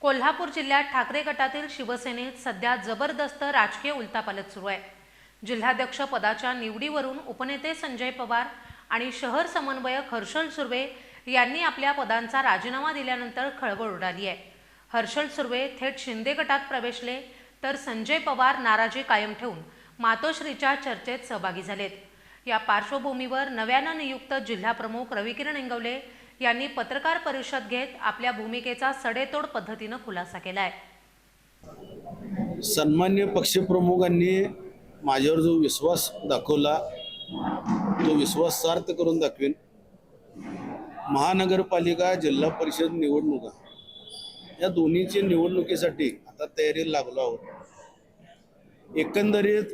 कोल्हापूर जिल्ह्यात ठाकरे गटातील शिवसेनेत सध्या जबरदस्त राजकीय उलथापालत सुरू आहे. जिल्हाध्यक्ष पदाच्या निवडीवरून उपनेते संजय पवार आणि शहर समन्वयक हर्षल सुर्वे यांनी आपल्या पदांचा राजीनामा दिल्यानंतर खळबळ उडाली आहे. हर्षल सुर्वे थेट शिंदे गटात प्रवेशले तर संजय पवार नाराजी कायम ठेवून मातोश्रीच्या चर्चेत सहभागी झालेत. या पार्श्वभूमीवर नव्यानं नियुक्त जिल्हाप्रमुख रविकिरण इंगवले यांनी पत्रकार परिषद घेत आपल्या भूमिकेचा सडेतोड पद्धतीनं खुलासा केला आहे सन्मान्य पक्षप्रमुखांनी माझ्यावर जो विश्वास दाखवला तो विश्वास सार्थ करून दाखवेन. महानगरपालिका जिल्हा परिषद निवडणुका या दोन्हीच्या निवडणुकीसाठी आता तयारीला लागलो आहोत. एकंदरीत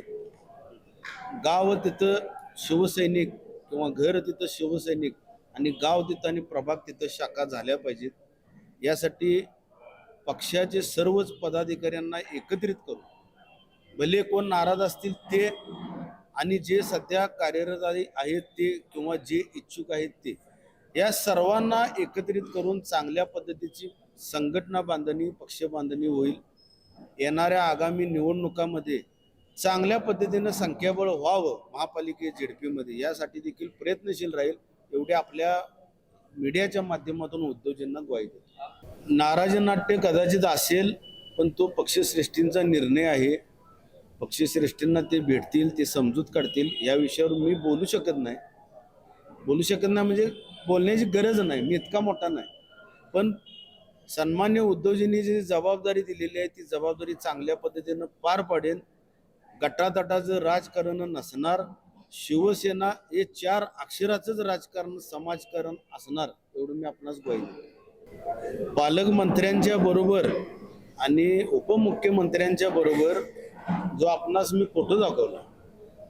गाव तिथं शिवसैनिक किंवा घर तिथं शिवसैनिक आणि गाव तिथं आणि प्रभाग तिथं शाखा झाल्या पाहिजेत. यासाठी पक्षाचे सर्वच पदाधिकाऱ्यांना एकत्रित करू भले कोण नाराज असतील ते आणि जे सध्या कार्यरत आहेत ते किंवा जे इच्छुक आहेत ते या सर्वांना एकत्रित करून चांगल्या पद्धतीची संघटना बांधणी पक्ष बांधणी होईल. येणाऱ्या आगामी निवडणुकामध्ये चांगल्या पद्धतीनं संख्याबळ व्हावं महापालिके झेडपीमध्ये. यासाठी देखील प्रयत्नशील राहील. एवढे आपल्या मीडियाच्या माध्यमातून उद्धवजींना ग्वाही देतो. नाराजी नाट्य कदाचित असेल पण तो पक्षश्रेष्ठींचा निर्णय आहे. पक्षश्रेष्ठींना ते भेटतील ते समजूत काढतील या विषयावर मी बोलू शकत नाही. बोलू शकत नाही म्हणजे बोलण्याची गरज नाही मी इतका मोठा नाही. पण सन्मान्य उद्धवजींनी जी जबाबदारी दिलेली आहे ती जबाबदारी चांगल्या पद्धतीनं पार पाडेल. गटातटाचं राजकारण नसणार. शिवसेना हे चार अक्षराचंच राजकारण समाजकारण असणार एवढं मी आपणास ग्वाही पालकमंत्र्यांच्या बरोबर आणि उपमुख्यमंत्र्यांच्या बरोबर जो आपणास मी फोटो दाखवला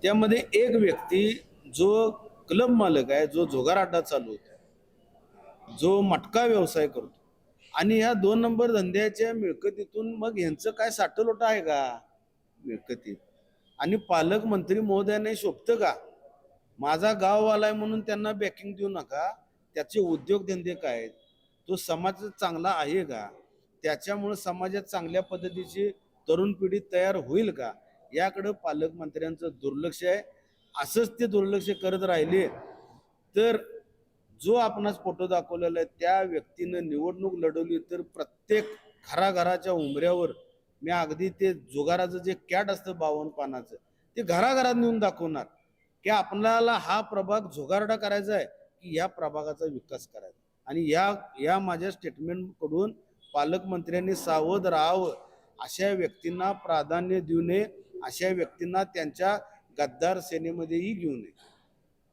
त्यामध्ये एक व्यक्ती जो क्लब मालक आहे जो जोगाराटा चालू चालवतो जो मटका व्यवसाय करतो आणि ह्या दोन नंबर धंद्याच्या मिळकतीतून मग ह्यांचं काय साठलोटा आहे का? मिळकतीत. आणि पालकमंत्री महोदयाने शोभतं का? माझा गाववाला आहे म्हणून त्यांना बॅकिंग देऊ नका. त्याचे उद्योगधंदे काय आहेत? तो समाज चांगला आहे का? त्याच्यामुळं समाजात चांगल्या पद्धतीची तरुण पिढी तयार होईल का? याकडं पालकमंत्र्यांचं दुर्लक्ष आहे. असंच ते दुर्लक्ष करत राहिले. तर जो आपणास फोटो दाखवलेला आहे त्या व्यक्तीनं निवडणूक लढवली तर प्रत्येक घराघराच्या उमऱ्यावर मी अगदी ते जुगाराचं जे कॅट असतं बावन्न पानाचं ते घराघरात नेऊन दाखवणार की आपल्याला हा प्रभाग झुगारडा करायचा आहे की या प्रभागाचा विकास करायचा. आणि या या माझ्या स्टेटमेंटकडून पालकमंत्र्यांनी सावध राहावं अशा व्यक्तींना प्राधान्य देऊ नये अशा व्यक्तींना त्यांच्या गद्दार सेनेमध्येही घेऊ नये.